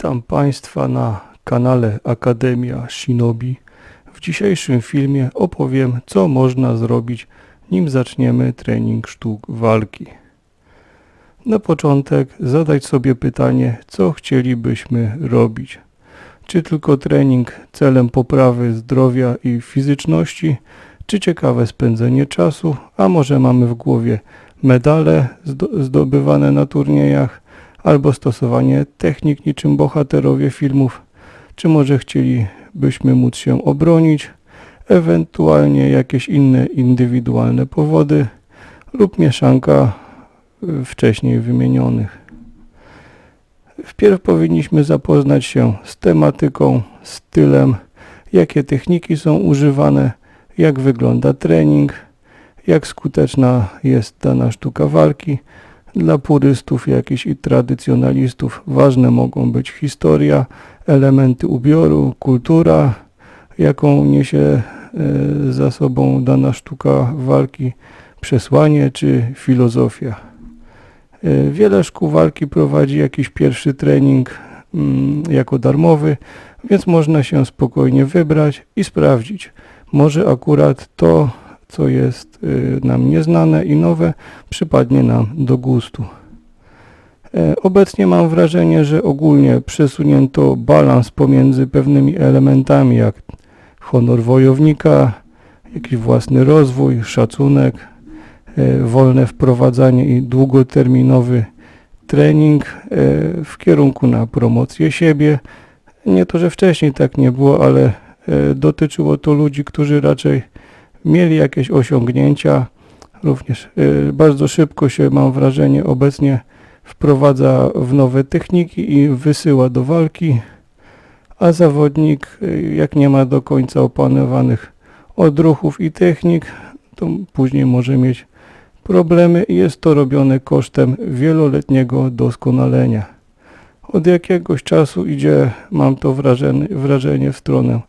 Witam Państwa na kanale Akademia Shinobi. W dzisiejszym filmie opowiem, co można zrobić, nim zaczniemy trening sztuk walki. Na początek zadać sobie pytanie, co chcielibyśmy robić. Czy tylko trening celem poprawy zdrowia i fizyczności, czy ciekawe spędzenie czasu, a może mamy w głowie medale zdo- zdobywane na turniejach, albo stosowanie technik niczym bohaterowie filmów, czy może chcielibyśmy móc się obronić, ewentualnie jakieś inne indywidualne powody lub mieszanka y, wcześniej wymienionych. Wpierw powinniśmy zapoznać się z tematyką, stylem, jakie techniki są używane, jak wygląda trening, jak skuteczna jest dana sztuka walki, dla purystów jakichś i tradycjonalistów ważne mogą być historia, elementy ubioru, kultura, jaką niesie e, za sobą dana sztuka walki, przesłanie czy filozofia. E, Wiele szkół walki prowadzi jakiś pierwszy trening mm, jako darmowy, więc można się spokojnie wybrać i sprawdzić. Może akurat to, co jest y, nam nieznane i nowe, przypadnie nam do gustu. E, Obecnie mam wrażenie, że ogólnie przesunięto balans pomiędzy pewnymi elementami jak honor wojownika, jakiś własny rozwój, szacunek, e, wolne wprowadzanie i długoterminowy trening e, w kierunku na promocję siebie. Nie to, że wcześniej tak nie było, ale dotyczyło to ludzi, którzy raczej mieli jakieś osiągnięcia. Również y, bardzo szybko się, mam wrażenie, obecnie wprowadza w nowe techniki i wysyła do walki, a zawodnik, y, jak nie ma do końca opanowanych odruchów i technik, to później może mieć problemy i jest to robione kosztem wieloletniego doskonalenia. Od jakiegoś czasu idzie, mam to wrażenie, wrażenie w stronę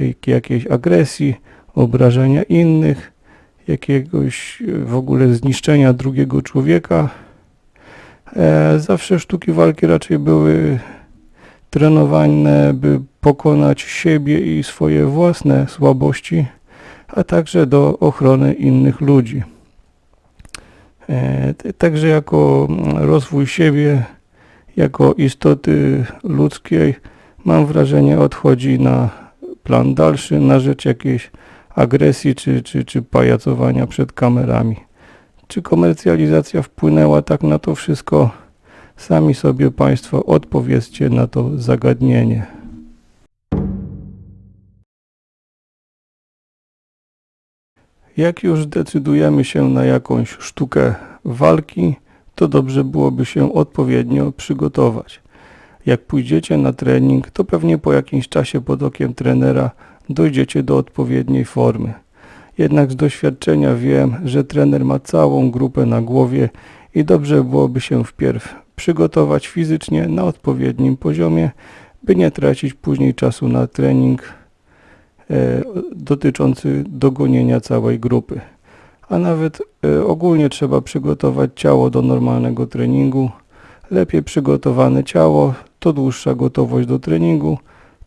jak- jakiejś agresji, obrażenia innych, jakiegoś e, w ogóle zniszczenia drugiego człowieka. E, zawsze sztuki walki raczej były trenowane, by pokonać siebie i swoje własne słabości, a także do ochrony innych ludzi. E, także jako mm, rozwój siebie, jako istoty ludzkiej, mam wrażenie odchodzi na plan dalszy, na rzecz jakiejś agresji czy, czy, czy pajacowania przed kamerami. Czy komercjalizacja wpłynęła tak na to wszystko? Sami sobie Państwo odpowiedzcie na to zagadnienie. Jak już decydujemy się na jakąś sztukę walki, to dobrze byłoby się odpowiednio przygotować. Jak pójdziecie na trening, to pewnie po jakimś czasie pod okiem trenera dojdziecie do odpowiedniej formy. Jednak z doświadczenia wiem, że trener ma całą grupę na głowie i dobrze byłoby się wpierw przygotować fizycznie na odpowiednim poziomie, by nie tracić później czasu na trening e, dotyczący dogonienia całej grupy. A nawet e, ogólnie trzeba przygotować ciało do normalnego treningu. Lepiej przygotowane ciało to dłuższa gotowość do treningu,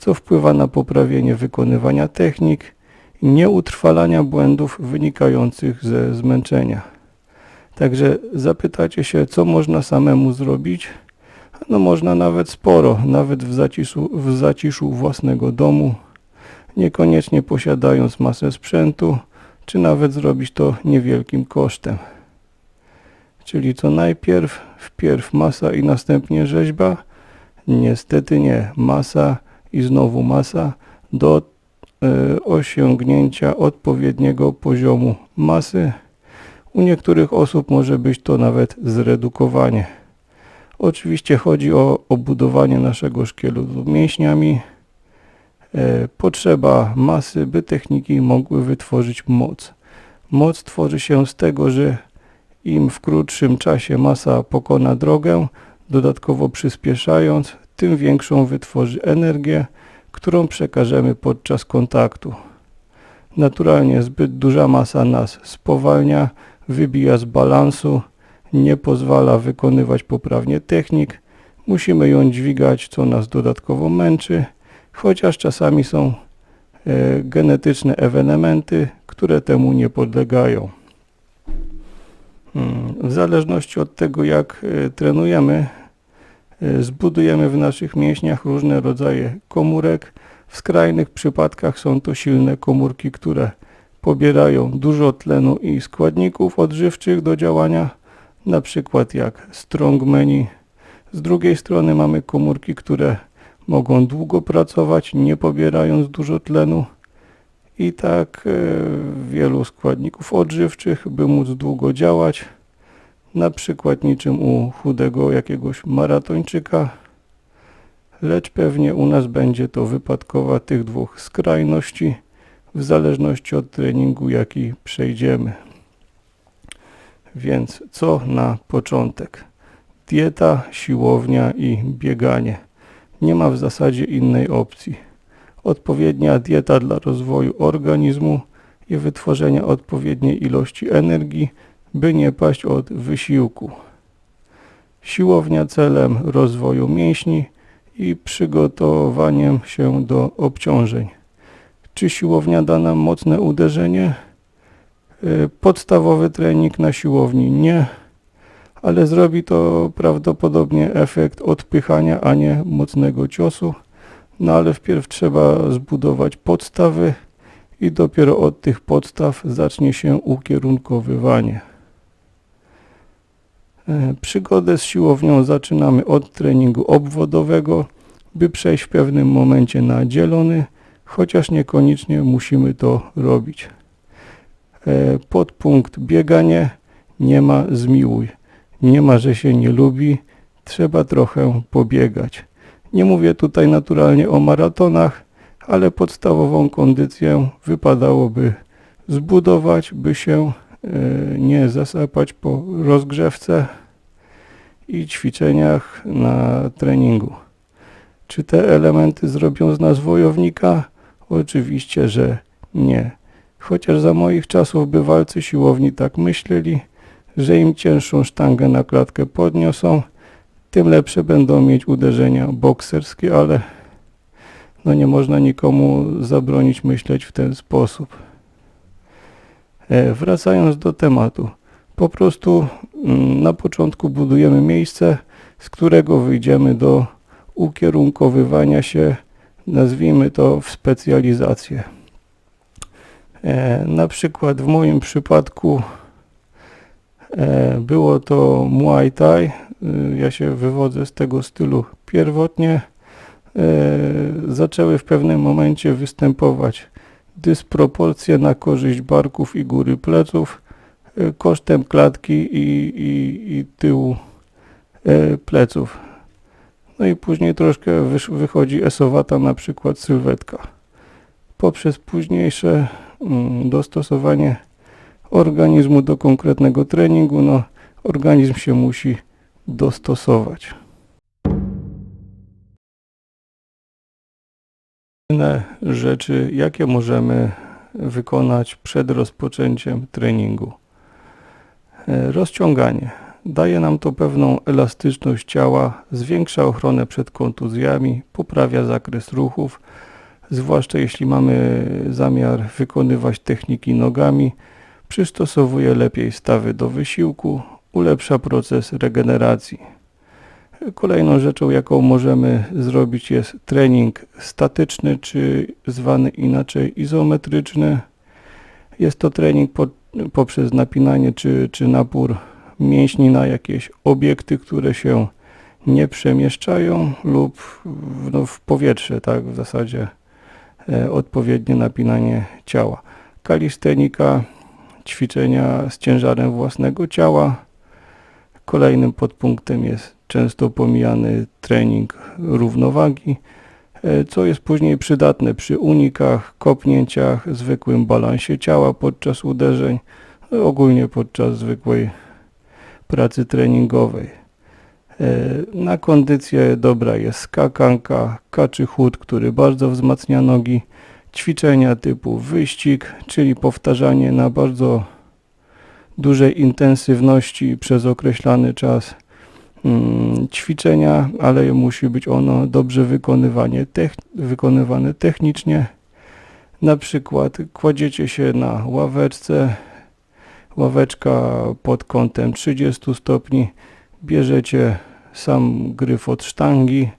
co wpływa na poprawienie wykonywania technik i nieutrwalania błędów wynikających ze zmęczenia. Także zapytacie się, co można samemu zrobić? No można nawet sporo, nawet w zaciszu, w zaciszu własnego domu, niekoniecznie posiadając masę sprzętu, czy nawet zrobić to niewielkim kosztem. Czyli co najpierw, wpierw masa i następnie rzeźba? Niestety nie. Masa i znowu masa do e, osiągnięcia odpowiedniego poziomu masy. U niektórych osób może być to nawet zredukowanie. Oczywiście chodzi o obudowanie naszego szkieletu mięśniami. E, potrzeba masy, by techniki mogły wytworzyć moc. Moc tworzy się z tego, że im w krótszym czasie masa pokona drogę, dodatkowo przyspieszając, tym większą wytworzy energię, którą przekażemy podczas kontaktu. Naturalnie zbyt duża masa nas spowalnia, wybija z balansu, nie pozwala wykonywać poprawnie technik, Musimy ją dźwigać, co nas dodatkowo męczy, chociaż czasami są e, genetyczne ewenementy, które temu nie podlegają. Mm, W zależności od tego, jak e, trenujemy, zbudujemy w naszych mięśniach różne rodzaje komórek. W skrajnych przypadkach są to silne komórki, które pobierają dużo tlenu i składników odżywczych do działania, na przykład jak strongmeni. Z drugiej strony mamy komórki, które mogą długo pracować, nie pobierając dużo tlenu i tak e, wielu składników odżywczych, by móc długo działać, na przykład niczym u chudego jakiegoś maratończyka, lecz pewnie u nas będzie to wypadkowa tych dwóch skrajności, w zależności od treningu, jaki przejdziemy. Więc co na początek? Dieta, siłownia i bieganie. Nie ma w zasadzie innej opcji. Odpowiednia dieta dla rozwoju organizmu i wytworzenia odpowiedniej ilości energii, by nie paść od wysiłku. Siłownia celem rozwoju mięśni i przygotowaniem się do obciążeń. Czy siłownia da nam mocne uderzenie? Y, Podstawowy trening na siłowni nie, ale zrobi to prawdopodobnie efekt odpychania, a nie mocnego ciosu. No ale wpierw trzeba zbudować podstawy i dopiero od tych podstaw zacznie się ukierunkowywanie. E, Przygodę z siłownią zaczynamy od treningu obwodowego, by przejść w pewnym momencie na dzielony, chociaż niekoniecznie musimy to robić. E, Podpunkt bieganie nie ma zmiłuj. Nie ma, że się nie lubi, trzeba trochę pobiegać. Nie mówię tutaj naturalnie o maratonach, ale podstawową kondycję wypadałoby zbudować, by się e, nie zasapać po rozgrzewce i ćwiczeniach na treningu. Czy te elementy zrobią z nas wojownika? Oczywiście, że nie. Chociaż za moich czasów bywalcy siłowni tak myśleli, że im cięższą sztangę na klatkę podniosą, tym lepsze będą mieć uderzenia bokserskie, ale no nie można nikomu zabronić myśleć w ten sposób. E, wracając do tematu, po prostu mm, na początku budujemy miejsce, z którego wyjdziemy do ukierunkowywania się, nazwijmy to w specjalizację. E, na przykład w moim przypadku e, było to Muay Thai. E, Ja się wywodzę z tego stylu pierwotnie. Zaczęły w pewnym momencie występować dysproporcje na korzyść barków i góry pleców kosztem klatki i, i, i tyłu e, pleców. No i później troszkę wychodzi esowata na przykład sylwetka. Poprzez późniejsze mm, dostosowanie organizmu do konkretnego treningu, no organizm się musi dostosować. Inne rzeczy, jakie możemy wykonać przed rozpoczęciem treningu. E, Rozciąganie. Daje nam to pewną elastyczność ciała, zwiększa ochronę przed kontuzjami, poprawia zakres ruchów, zwłaszcza jeśli mamy zamiar wykonywać techniki nogami, przystosowuje lepiej stawy do wysiłku, ulepsza proces regeneracji. Kolejną rzeczą, jaką możemy zrobić jest trening statyczny, czy zwany inaczej izometryczny. Jest to trening po, poprzez napinanie czy, czy napór mięśni na jakieś obiekty, które się nie przemieszczają lub w, no, w powietrze, tak w zasadzie e, odpowiednie napinanie ciała. Kalistenika, ćwiczenia z ciężarem własnego ciała. Kolejnym podpunktem jest często pomijany trening równowagi, co jest później przydatne przy unikach, kopnięciach, zwykłym balansie ciała podczas uderzeń, no, ogólnie podczas zwykłej pracy treningowej. E, Na kondycję dobra jest skakanka, kaczy chód, który bardzo wzmacnia nogi, ćwiczenia typu wyścig, czyli powtarzanie na bardzo dużej intensywności przez określany czas, ćwiczenia, ale musi być ono dobrze wykonywanie wykonywane technicznie. Na przykład kładziecie się na ławeczce, ławeczka pod kątem 30 stopni, bierzecie sam gryf od sztangi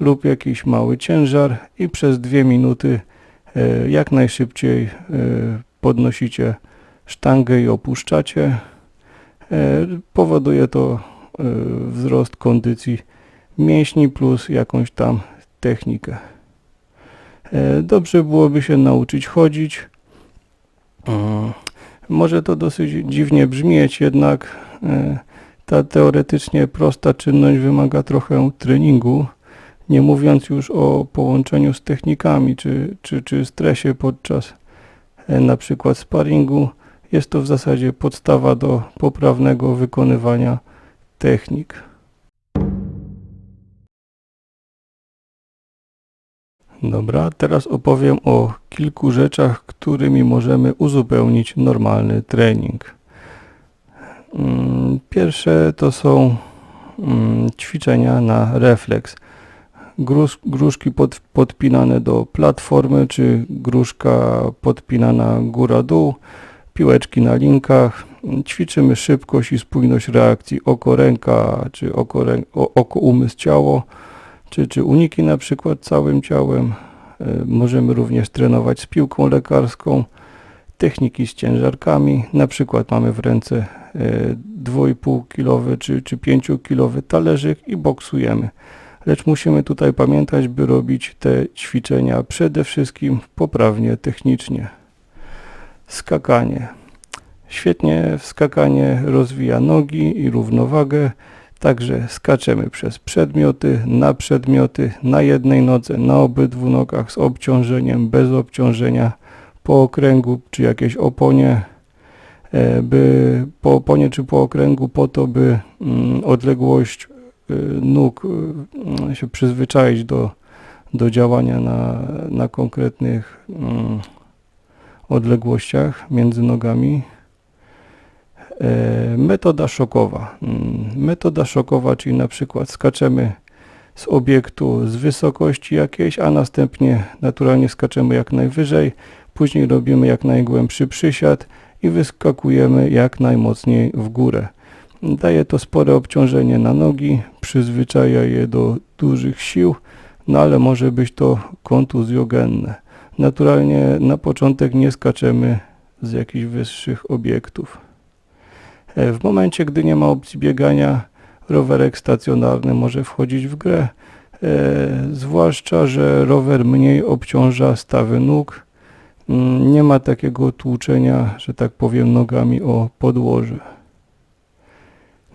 lub jakiś mały ciężar i przez dwie minuty e, jak najszybciej e, podnosicie sztangę i opuszczacie. E, Powoduje to wzrost kondycji mięśni plus jakąś tam technikę. E, Dobrze byłoby się nauczyć chodzić. Mm, Może to dosyć dziwnie brzmieć, jednak e, ta teoretycznie prosta czynność wymaga trochę treningu, nie mówiąc już o połączeniu z technikami czy, czy, czy stresie podczas e, na przykład sparingu. Jest to w zasadzie podstawa do poprawnego wykonywania technik. Dobra, teraz opowiem o kilku rzeczach, którymi możemy uzupełnić normalny trening. Mm, Pierwsze to są mm, ćwiczenia na refleks. Grusz, gruszki pod, podpinane do platformy, czy gruszka podpinana góra-dół, piłeczki na linkach. Ćwiczymy szybkość i spójność reakcji oko-ręka, czy oko-umysł-ciało, czy, czy uniki na przykład całym ciałem. E, Możemy również trenować z piłką lekarską, techniki z ciężarkami. Na przykład mamy w ręce e, 2,5 kg czy, czy 5 kg talerzyk i boksujemy. Lecz musimy tutaj pamiętać, by robić te ćwiczenia przede wszystkim poprawnie technicznie. Skakanie. Świetnie skakanie rozwija nogi i równowagę, także skaczemy przez przedmioty, na przedmioty, na jednej nodze, na obydwu nogach z obciążeniem, bez obciążenia, po okręgu czy jakiejś oponie, e, by po oponie czy po okręgu po to, by mm, odległość y, nóg y, się przyzwyczaić do, do działania na, na konkretnych mm, odległościach między nogami. E, Metoda szokowa. Mm, Metoda szokowa, czyli na przykład skaczemy z obiektu z wysokości jakiejś, a następnie naturalnie skaczemy jak najwyżej, później robimy jak najgłębszy przysiad i wyskakujemy jak najmocniej w górę. Daje to spore obciążenie na nogi, przyzwyczaja je do dużych sił, no ale może być to kontuzjogenne. Naturalnie na początek nie skaczemy z jakichś wyższych obiektów. E, W momencie, gdy nie ma opcji biegania, rowerek stacjonarny może wchodzić w grę, e, zwłaszcza, że rower mniej obciąża stawy nóg, Mm, nie ma takiego tłuczenia, że tak powiem, nogami o podłoże.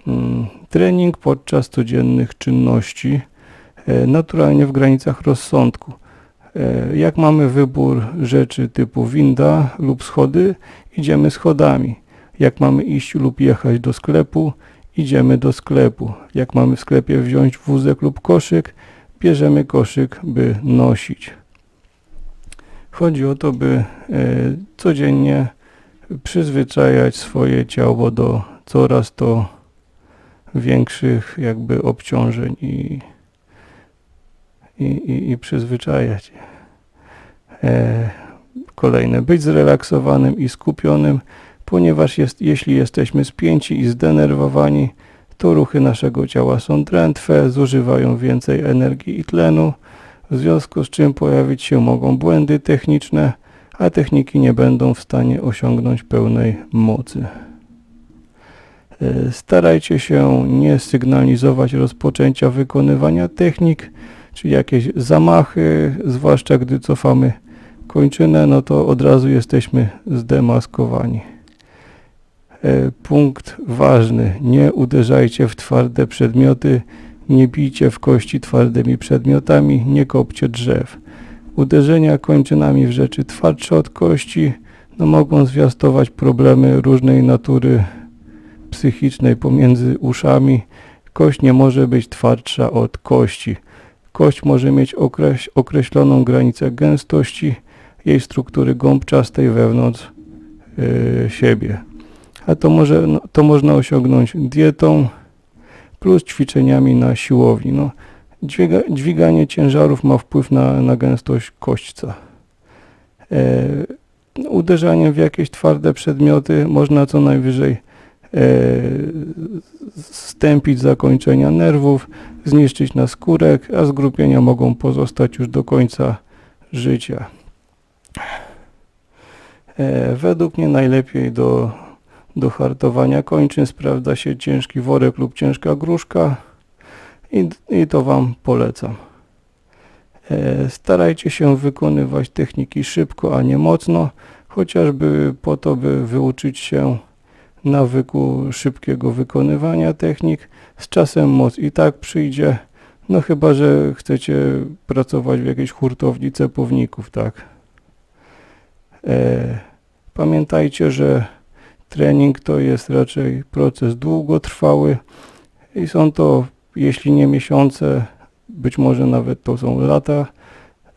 Mm, Trening podczas codziennych czynności, e, naturalnie w granicach rozsądku. Jak mamy wybór rzeczy typu winda lub schody, idziemy schodami. Jak mamy iść lub jechać do sklepu, idziemy do sklepu. Jak mamy w sklepie wziąć wózek lub koszyk, bierzemy koszyk, by nosić. Chodzi o to, by e, codziennie przyzwyczajać swoje ciało do coraz to większych jakby obciążeń i, i, i, i przyzwyczajać. E, kolejne, być zrelaksowanym i skupionym, ponieważ jest, jeśli jesteśmy spięci i zdenerwowani, to ruchy naszego ciała są drętwe, zużywają więcej energii i tlenu, w związku z czym pojawić się mogą błędy techniczne, a techniki nie będą w stanie osiągnąć pełnej mocy. E, Starajcie się nie sygnalizować rozpoczęcia wykonywania technik, czy jakieś zamachy, zwłaszcza gdy cofamy kończynę, no to od razu jesteśmy zdemaskowani. E, Punkt ważny, nie uderzajcie w twarde przedmioty, nie bijcie w kości twardymi przedmiotami, nie kopcie drzew. Uderzenia kończynami w rzeczy twardsze od kości no, mogą zwiastować problemy różnej natury psychicznej pomiędzy uszami. Kość nie może być twardsza od kości. Kość może mieć okreś, określoną granicę gęstości jej struktury gąbczastej wewnątrz yy, siebie. A to, może, no, to można osiągnąć dietą, plus ćwiczeniami na siłowni. No, dźwiga, dźwiganie ciężarów ma wpływ na, na gęstość kośćca. E, uderzaniem w jakieś twarde przedmioty można co najwyżej e, stępić zakończenia nerwów, zniszczyć naskórek, a zgrupienia mogą pozostać już do końca życia. E, według mnie najlepiej do, do hartowania kończyn sprawdza się ciężki worek lub ciężka gruszka i, i to Wam polecam. E, starajcie się wykonywać techniki szybko, a nie mocno, chociażby po to, by wyuczyć się nawyku szybkiego wykonywania technik. Z czasem moc i tak przyjdzie, no chyba, że chcecie pracować w jakiejś hurtowni cepowników, tak? E, pamiętajcie, że trening to jest raczej proces długotrwały i są to, jeśli nie miesiące, być może nawet to są lata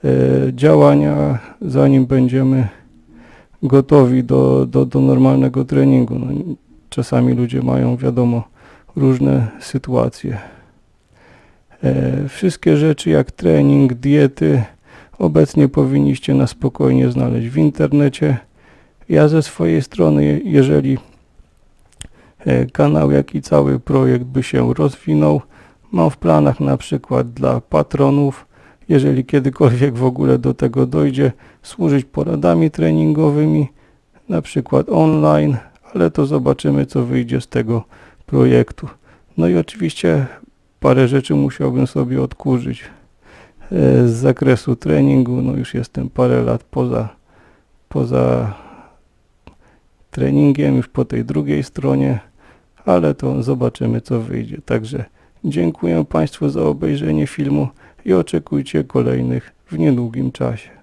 e, działania, zanim będziemy gotowi do, do, do normalnego treningu. No, czasami ludzie mają, wiadomo, różne sytuacje. E, wszystkie rzeczy jak trening, diety obecnie powinniście na spokojnie znaleźć w internecie. Ja ze swojej strony, je- jeżeli e, kanał, jak i cały projekt by się rozwinął, mam w planach na przykład dla patronów, jeżeli kiedykolwiek w ogóle do tego dojdzie, służyć poradami treningowymi, na przykład online, ale to zobaczymy, co wyjdzie z tego projektu. No i oczywiście parę rzeczy musiałbym sobie odkurzyć e, z zakresu treningu. No już jestem parę lat poza, poza treningiem, już po tej drugiej stronie, ale to zobaczymy, co wyjdzie. Także dziękuję Państwu za obejrzenie filmu i oczekujcie kolejnych w niedługim czasie.